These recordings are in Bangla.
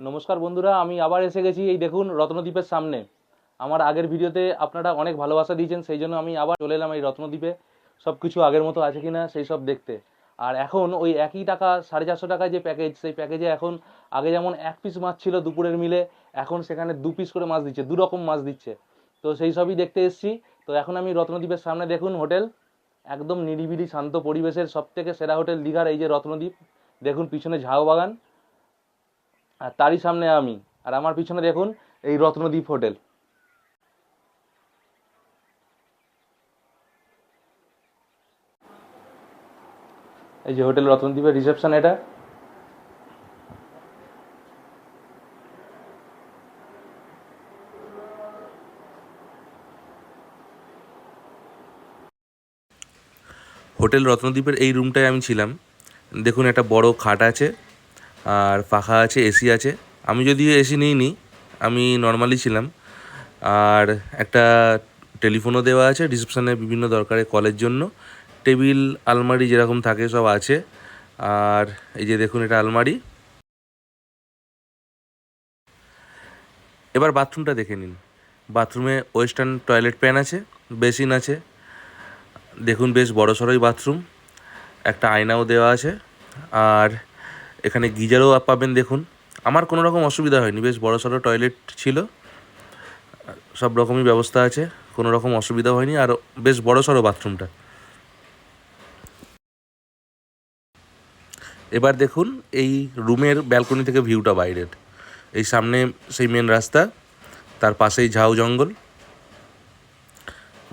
নমস্কার বন্ধুরা, আমি আবার এসে গেছি। এই দেখুন, রত্নদ্বীপের সামনে। আমার আগের ভিডিওতে আপনারা অনেক ভালোবাসা দিয়েছেন, সেই জন্য আমি আবার চলে এলাম এই রত্নদ্বীপে। সব কিছু আগের মতো আছে কিনা, সেই সব দেখতে। আর এখন ওই একই টাকা, সাড়ে চারশো টাকায় যে প্যাকেজ সেই প্যাকেজে এখন আগে যেমন এক পিস মাছ ছিল দুপুরের মিলে, এখন সেখানে দু পিস করে মাছ দিচ্ছে দু রকম মাছ দিচ্ছে। তো সেই সবই দেখতে এসছি। তো এখন আমি রত্নদ্বীপের সামনে দেখুন, হোটেল। একদম নিরিবিলি, শান্ত পরিবেশের সব থেকে সেরা হোটেল দীঘার এই যে রত্নদ্বীপ। দেখুন, পিছনে ঝাউ বাগান আর তারই সামনে আমি। আর আমার পিছনে দেখুন, এই রত্নদ্বীপ হোটেল। এই যে হোটেল রত্নদ্বীপের রিসেপশন এটা। হোটেল রত্নদ্বীপের এই রুমটায় আমি ছিলাম। দেখুন, একটা বড় খাট আছে। আর পাখা আছে, এসি আছে। আমি যদিও এসি নিইনি, আমি নর্মালি ছিলাম। আর একটা টেলিফোনও দেওয়া আছে রিসেপশনে বিভিন্ন দরকারে কলের জন্য। টেবিল আলমারি যেরকম থাকে সব আছে। আর এই যে দেখুন, এটা আলমারি। এবার বাথরুমটা দেখে নিন। বাথরুমে ওয়েস্টার্ন টয়লেট প্যান আছে বেসিন আছে। দেখুন, বেশ বড় সড়োই বাথরুম একটা আয়নাও দেওয়া আছে। আর এখানে গিজারও পাবেন, দেখুন। আমার কোনো রকম অসুবিধা হয়নি, বেশ বড় সড়ো টয়লেট ছিল। সব রকমই ব্যবস্থা আছে, কোনো রকম অসুবিধা হয়নি, আর বেশ বড় সড়ো বাথরুমটা। এবার দেখুন, এই রুমের ব্যালকনি থেকে ভিউটা বাইরের। এই সামনে সেই মেন রাস্তা, তার পাশেই ঝাউ জঙ্গল।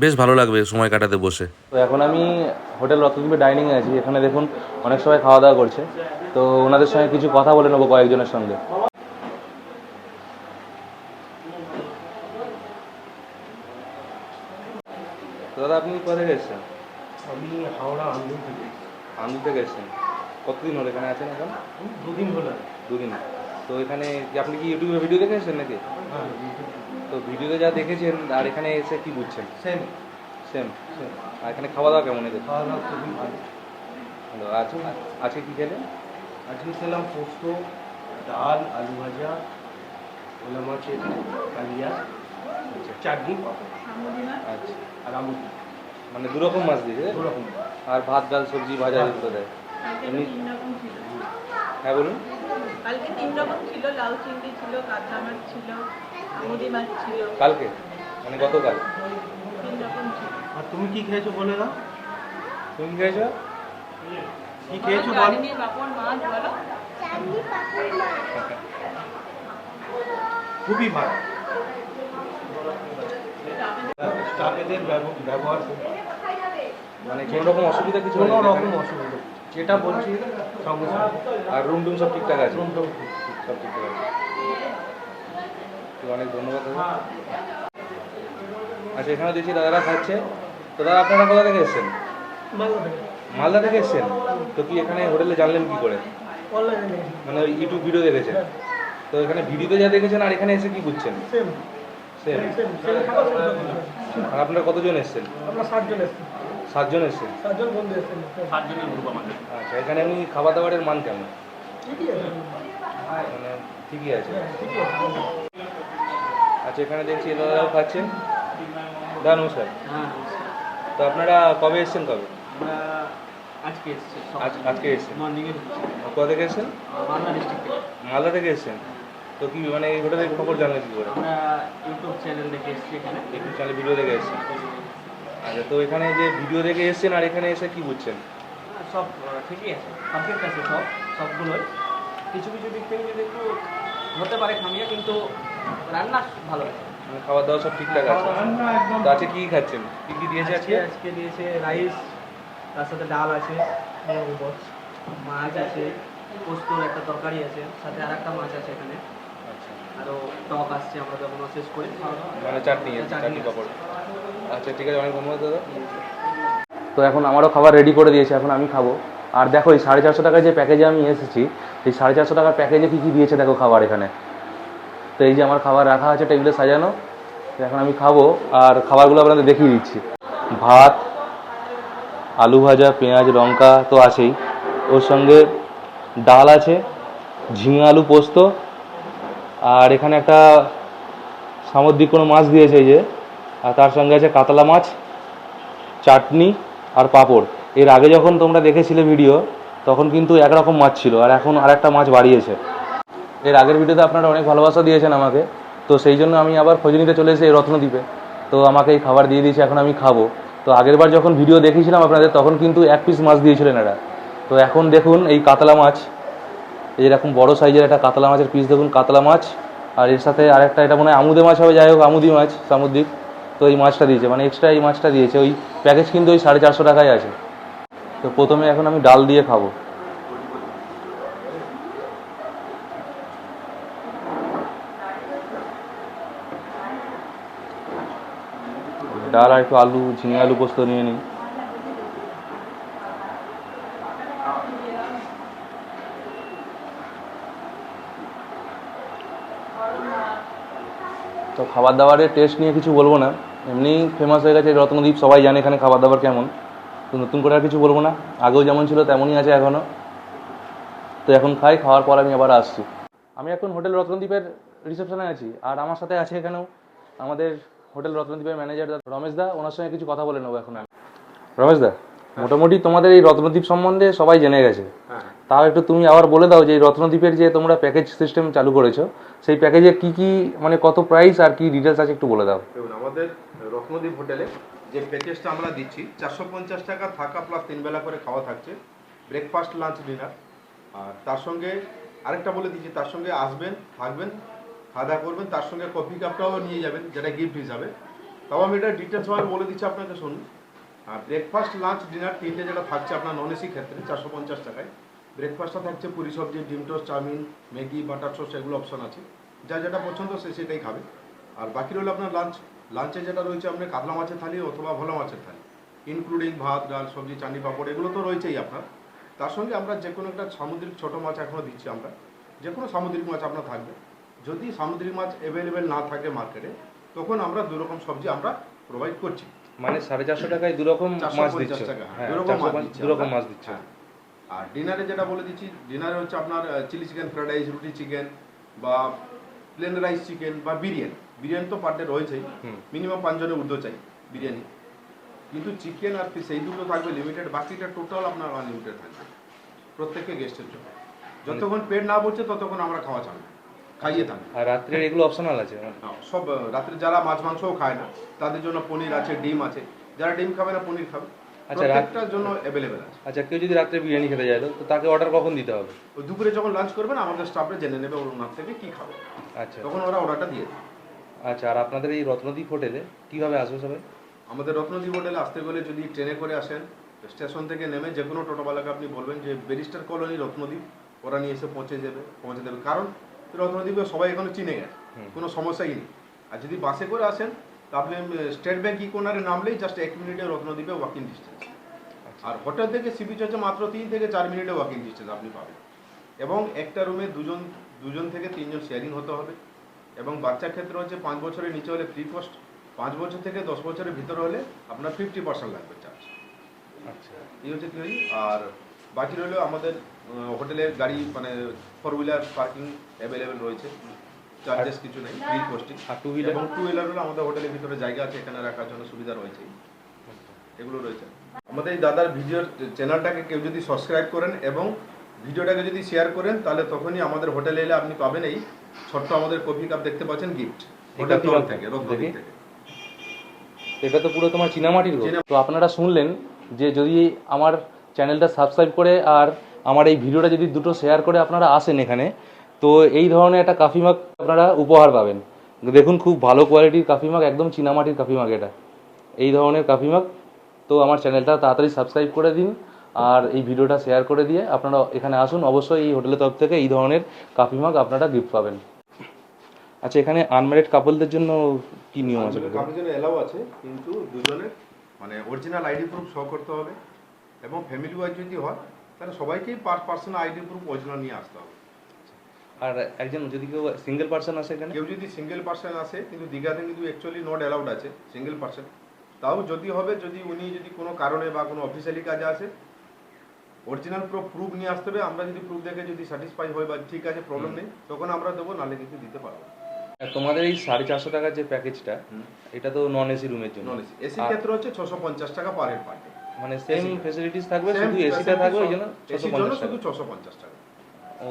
বেশ ভালো লাগবে সময় কাটাতে বসে। তো এখন আমি হোটেল রত্নদ্বীপে ডাইনিংয়ে আছি। এখানে দেখুন অনেক সবাই খাওয়া দাওয়া করছে। তো ওনাদের সঙ্গে কিছু কথা বলে নেব কয়েকজনের সঙ্গে। দাদা আপনি কোথা থেকে এসেছেন আমি হাওড়া আন্দুল থেকে। আন্দুল থেকে এসেছেন। কতদিন হলো এখানে আছেন এখন? দুদিন হলো। দুদিন। তো এখানে আপনি কি ইউটিউবে ভিডিও দেখে এসেছেন নাকি? হ্যাঁ তো ভিডিওতে যা দেখেছেন আর এখানে এসে কি বুঝছেন? সেম সেম আর এখানে খাওয়া দাওয়া কেমন এদের? খাওয়া দাওয়া খুবই ভালো। ভালো আজ আজকে কি খেলেন? আজকে খেলাম পোস্ত ডাল আলু ভাজা ওলা মাছের কালিয়া চাটনি পাঁপড়। আচ্ছা। আর আমুল মানে দু রকম মাছ দিয়েছে দু রকম আর ভাত ডাল সবজি ভাজা এগুলো দেয়। এমনি হ্যাঁ বলুন। কালকে তিন রকম ছিল লাউ চিংড়ি ছিল কাতলা মাছ ছিল আমুদি মাছ ছিল। কালকে? মানে গতকাল? তিন রকম ছিল। আর তুমি কি খেয়েছো বলে দাও। তুমি খেয়েছো? কি খেয়েছো বল। চাটনি পাপড় মাছ বলো। খুবই ভালো। স্টাফেদের ব্যবহার মানে কোনো রকম অসুবিধা কিছু কোনো রকম অসুবিধা। যেটা বলছি সঙ্গে সঙ্গে। আর রুম টুম সব ঠিকঠাক আছে? রুম টুম ঠিক। সব ঠিকঠাক আছে। তো অনেক ধন্যবাদ দাদা। আচ্ছা এখানে দেখছি দাদারা খাচ্ছে। তো দাদা আপনারা কোথা থেকে এসেছেন? মালদা থেকে। এসেছেন? তো কি এখানে হোটেলে জানলেন কি করে? মানে ওই ইউটিউব ভিডিও দেখেছেন? তো এখানে ভিডিওতে যা দেখেছেন আর এখানে এসে কি বুঝছেন? আর আপনারা কতজন এসেছেন? আমরা ষাটজন এসেছি। সাতজন এসেছেন? সাতজন বন্ধু এসেছেন। আচ্ছা এখানে এমনি খাবার দাবারের মান কেমন? ঠিকই আছে। মানে ঠিকই আছে। আচ্ছা এখানে দেখছি এ দাদারাও খাচ্ছেন। দাদা নমস্কার। তো আপনারা কবে এসেছেন কবে? আজকে এসেছি। আজ আজকে এসেছেন। কোথা থেকে এসেছেন? মালদা ডিস্ট্রিক্ট মালদা থেকে এসেছেন? তো কি মানে এই হোটেলের খবর জানলেন কি করে? আমরা ইউটিউব চ্যানেল দেখে এসেছি এখানে। ইউটিউব চ্যানেলে ভিডিও দেখে এসেছি। আচ্ছা তো এখানে যে ভিডিও দেখে এসেছেন আর এখানে এসে কি বুঝছেন? সব ঠিকই আছে। পারফেক্ট আছে সব সবগুলোই। কিছু কিছু দিক থেকে যদি একটু হতে পারে খামিয়া কিন্তু রান্না ভালো আছে মানে খাবার দাওয়া সব ঠিকঠাক আছে? তো আজকে কি খাচ্ছেন? কি কি দিয়েছে আজকে? আজকে দিয়েছে রাইস তার সাথে ডাল আছে মাছ আছে পোস্তর একটা তরকারি আছে সাথে আর একটা মাছ আছে এখানে। আরও টক আসছে আমরা যখন শেষ করি। মানে চাটনি চাটনি পাপড়। আচ্ছা ঠিক আছে অনেক ধন্যবাদ দাদা। তো এখন আমারও খাবার রেডি করে দিয়েছে এখন আমি খাব। আর দেখো এই সাড়ে চারশো টাকায় যে প্যাকেজে আমি এসেছি এই সাড়ে চারশো টাকার প্যাকেজে কী কী দিয়েছে দেখো খাবার এখানে। তো এই যে আমার খাবার রাখা আছে টেবিলে সাজানো। তো এখন আমি খাব আর খাবারগুলো আপনাদের দেখিয়ে দিচ্ছি। ভাত আলু ভাজা পেঁয়াজ লঙ্কা তো আছেই। ওর সঙ্গে ডাল আছে ঝিঙে আলু পোস্ত আর এখানে একটা সামুদ্রিক কোনো মাছ দিয়েছে এই যে, আর তার সঙ্গে আছে কাতলা মাছ, চাটনি আর পাঁপড়। এর আগে যখন তোমরা দেখেছিলে ভিডিও তখন কিন্তু একরকম মাছ ছিল, আর এখন আর একটা মাছ বাড়িয়েছে। এর আগের ভিডিওতে আপনারা অনেক ভালোবাসা দিয়েছেন আমাকে, তো সেই জন্য আমি আবার খোঁজ নিতে চলে এসেছি এই রত্নদ্বীপে। তো আমাকে এই খাবার দিয়ে দিয়েছে, এখন আমি খাব। তো আগেরবার যখন ভিডিও দেখিয়েছিলাম আপনাদের, তখন কিন্তু এক পিস মাছ দিয়েছিলেন এরা। তো এখন দেখুন এই কাতলা মাছ এরকম বড় সাইজের একটা কাতলা মাছের পিস দেখুন, কাতলা মাছ। আর এর সাথে আরেকটা এটা মনে হয় আমুদে মাছ হবে, যাই হোক, আমুদি মাছ, সামুদ্রিক। তো এই মাছটা দিয়েছে মানে এক্সট্রা এই মাছটা দিয়েছে। ওই প্যাকেজ কিন্তু ওই সাড়ে চারশো টাকায় আছে। তো প্রথমে এখন আমি ডাল দিয়ে খাব। ডাল আর একটু আলু, ঝিঙে আলু পোস্ত নিয়ে নিই তো খাবার দাবারের টেস্ট নিয়ে কিছু বলব না। এমনি ফেমাস হয়ে গেছে রত্নদ্বীপ সবাই জানে এখানে খাবার দাবার কেমন। তো নতুন করে আর কিছু বলব না। আগেও যেমন ছিল তেমনই আছে এখনও তো এখন খাই খাওয়ার পর আমি আবার আসছি। আমি এখন হোটেল রত্নদ্বীপের রিসেপশনে আছি। আর আমার সাথে আছে এখানেও আমাদের হোটেল রত্নদ্বীপের ম্যানেজার রমেশ দা। ওনার সঙ্গে কিছু কথা বলে নেব এখন আমি। রমেশ দা মোটামুটি তোমাদের এই রত্নদ্বীপ সম্বন্ধে সবাই জেনে গেছে। হ্যাঁ। তাও একটু তুমি আবার বলে দাও যে রত্নদ্বীপের যে তোমরা প্যাকেজ সিস্টেম চালু করেছ, সেই প্যাকেজে কি কি মানে কত প্রাইস আর কি ডিটেলস আছে একটু বলে দাও। আমাদের রত্নদ্বীপ হোটেলে যে প্যাকেজটা আমরা দিচ্ছি, চারশো পঞ্চাশ টাকা থাকা প্লাস তিন বেলা করে খাওয়া থাকছে ব্রেকফাস্ট লাঞ্চ ডিনার আর তার সঙ্গে আরেকটা বলে দিচ্ছি, তার সঙ্গে আসবেন, থাকবেন, খাওয়া করবেন, তার সঙ্গে কফি কাপটাও নিয়ে যাবেন, যেটা গিফট হিসাবে। তাও আমি এটা ডিটেলস ভাবে বলে দিচ্ছি আপনাকে, শুনুন। আর ব্রেকফাস্ট লাঞ্চ ডিনার তিনটে যেটা থাকছে আপনার নন এসি ক্ষেত্রে, চারশো পঞ্চাশ টাকায়। ব্রেকফাস্টটা থাকছে পুরি সবজি ডিম toast chowmein Maggi butter sauce এগুলো অপশন আছে। যা যেটা পছন্দ সে সেটাই খাবে। আর বাকি রইল আপনার লাঞ্চ লাঞ্চে যেটা রয়েছে আপনার কাতলা মাছের থালি অথবা ভোলা মাছের থালি। ইনক্লুডিং ভাত ডাল সবজি চাটনি পাঁপড় এগুলো তো রয়েছেই আপনার। তার সঙ্গে আমরা যে কোনো একটা সামুদ্রিক ছোট মাছ এখনও দিচ্ছি আমরা। যে কোনো সামুদ্রিক মাছ আপনার থাকবে। যদি সামুদ্রিক মাছ অ্যাভেলেবেল না থাকে মার্কেটে তখন আমরা দু রকম সবজি আমরা প্রোভাইড করছি। মানে সাড়ে চারশো টাকায় দু রকম মাছ দিচ্ছ। হ্যাঁ দু রকম মাছ দিচ্ছি আর ডিনারে যেটা বলে দিচ্ছি ডিনারে হচ্ছে আপনার চিলি চিকেন ফ্রাইড রাইস রুটি চিকেন বা প্লেন রাইস চিকেন বা বিরিয়ানি বিরিয়ানি তো পার ডে রয়েছেই। মিনিমাম পাঁচজনের ঊর্ধ্ব চাই বিরিয়ানি কিন্তু চিকেন আর এই দুটো থাকবে লিমিটেড বাকিটা টোটাল আপনার আনলিমিটেড থাকবে। প্রত্যেককে গেস্টের জন্য। যতক্ষণ পেট না বলছে ততক্ষণ আমরা খাওয়া চালু খাইয়ে থাকব। আর রাত্রে এগুলো অপশনাল আছে? হ্যাঁ, সব রাত্রে যারা মাছ মাংসও খায় না তাদের জন্য পনির আছে ডিম আছে। যারা ডিম খাবে না পনির খাবে। আচ্ছা, রাত- প্রত্যেকটার জন্য অ্যাভেলেবেল আছে। আচ্ছা কেউ যদি রাত্রে বিরিয়ানি খেতে যায় তো তাকে অর্ডার কখন দিতে হবে? দুপুরে যখন লাঞ্চ করবেন আমাদের স্টাফরা জেনে নেবে ওনার থেকে কি খাবে। আচ্ছা। তখন ওরা অর্ডারটা দিয়ে দেবে। আচ্ছা আর আপনাদের এই রত্নদ্বীপ হোটেলে কীভাবে আসবে সবাই? আমাদের রত্নদ্বীপ হোটেলে আসতে গেলে যদি ট্রেনে করে আসেন স্টেশন থেকে নেমে যে কোনো টোটোওয়ালাকে আপনি বলবেন যে ব্যারিস্টার কলোনি রত্নদ্বীপ ওরা নিয়ে এসে পৌঁছে যাবে পৌঁছে দেবে। কারণ রত্নদ্বীপে সবাই এখনও চিনে গেছে। কোনো সমস্যাই নেই। আর যদি বাসে করে আসেন আপনি স্টেট ব্যাংক ই কোনারে নামলেই জাস্ট এক মিনিটে রত্নদ্বীপে ওয়াকিং ডিস্টেন্স আর হোটেল থেকে সি বিচ হচ্ছে মাত্র তিন থেকে চার মিনিটে ওয়াকিং ডিস্টেন্স আপনি পাবেন। এবং একটা রুমে দুজন দুজন থেকে তিনজন শেয়ারিং হতে হবে। এবং বাচ্চার ক্ষেত্রে হচ্ছে পাঁচ বছরের নিচে হলে ফ্রি কস্ট পাঁচ বছর থেকে দশ বছরের ভিতরে হলে আপনার ফিফটি পার্সেন্ট লাগবে চার্জ আচ্ছা। এই হচ্ছে থিওরি আর বাকি রইল আমাদের হোটেলের গাড়ি মানে ফোর হুইলার পার্কিং অ্যাভেলেবেল রয়েছে। চার্জেস কিছু নেই ফ্রি কস্টিং আর টু হুইলার এবং টু হুইলার হলে আমাদের হোটেলের ভিতরে জায়গা আছে এখানে রাখার জন্য সুবিধা রয়েছে। এগুলো রয়েছে। আমাদের এই দাদার ভিডিওর চ্যানেলটাকে কেউ যদি সাবস্ক্রাইব করেন এবং ভিডিওটাকে যদি শেয়ার করেন তাহলে তখনই আমাদের হোটেলে এলে আপনি পাবেন এই ছোট্ট আমাদের কফি কাপ দেখতে পাচ্ছেন গিফট হোটেল coffee তরফ থেকে দেখি। থেকে। এটা তো পুরো তোমার চীনামাটির তো আপনারা শুনলেন যে যদি আমার চ্যানেলটা সাবস্ক্রাইব করে আর আমার এই ভিডিওটা যদি দুটো শেয়ার করে আপনারা আসেন এখানে তো এই ধরনের একটা কাফি মাগ আপনারা উপহার পাবেন। দেখুন খুব ভালো কোয়ালিটির কাফি মাগ একদম চীনামাটির কাফি মাগ এটা। এই ধরনের কাফি মাগ তো আমার চ্যানেলটা তাড়াতাড়ি সাবস্ক্রাইব করে দিন আর এই ভিডিওটা শেয়ার করে দিয়ে আপনারা এখানে আসুন। অবশ্যই এই হোটেলের তরফ থেকে এই ধরনের কাফি মাগ আপনারা গিফট পাবেন। আচ্ছা এখানে আনম্যারিড কাপলদের জন্য কি নিয়ম আছে? কাপের জন্য এলাও আছে, কিন্তু দুজনের মানে অরিজিনাল আইডি প্রুফ শো করতে হবে এবং ফ্যামিলি ওয়াইজ যদি হয়, তাহলে সবাইকেই per person ID proof original নিয়ে আসতে হবে। আর একজন যদি কেউ সিঙ্গেল পার্সন আসে এখানে? কেউ যদি সিঙ্গেল পার্সন আসে কিন্তু দীঘাতে কিন্তু অ্যাকচুয়ালি নট অ্যালাউড আছে সিঙ্গেল পার্সন তাও যদি হবে যদি উনি যদি কোনো কারণে বা কোনো অফিসিয়ালি কাজে আসে অরিজিনাল পুরো প্রুফ নিয়ে আসতে হবে। আমরা যদি প্রুফ দেখে যদি স্যাটিসফাই হয় বা ঠিক আছে প্রবলেম নেই তখন আমরা দেবো নালে কিন্তু দিতে পারব তোমাদের এই সাড়ে চারশো টাকার যে প্যাকেজটা। এটা তো নন এসি রুমের জন্য। নন এসি এসি ক্ষেত্রে হচ্ছে ছশো পঞ্চাশ টাকা পার হেড পার মানে সেম ফেসিলিটিস থাকবে শুধু এসিটা থাকবে ওই জন্য ছশো এসির জন্য শুধু ছশো পঞ্চাশ টাকা।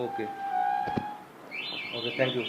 ওকে ওকে থ্যাংক ইউ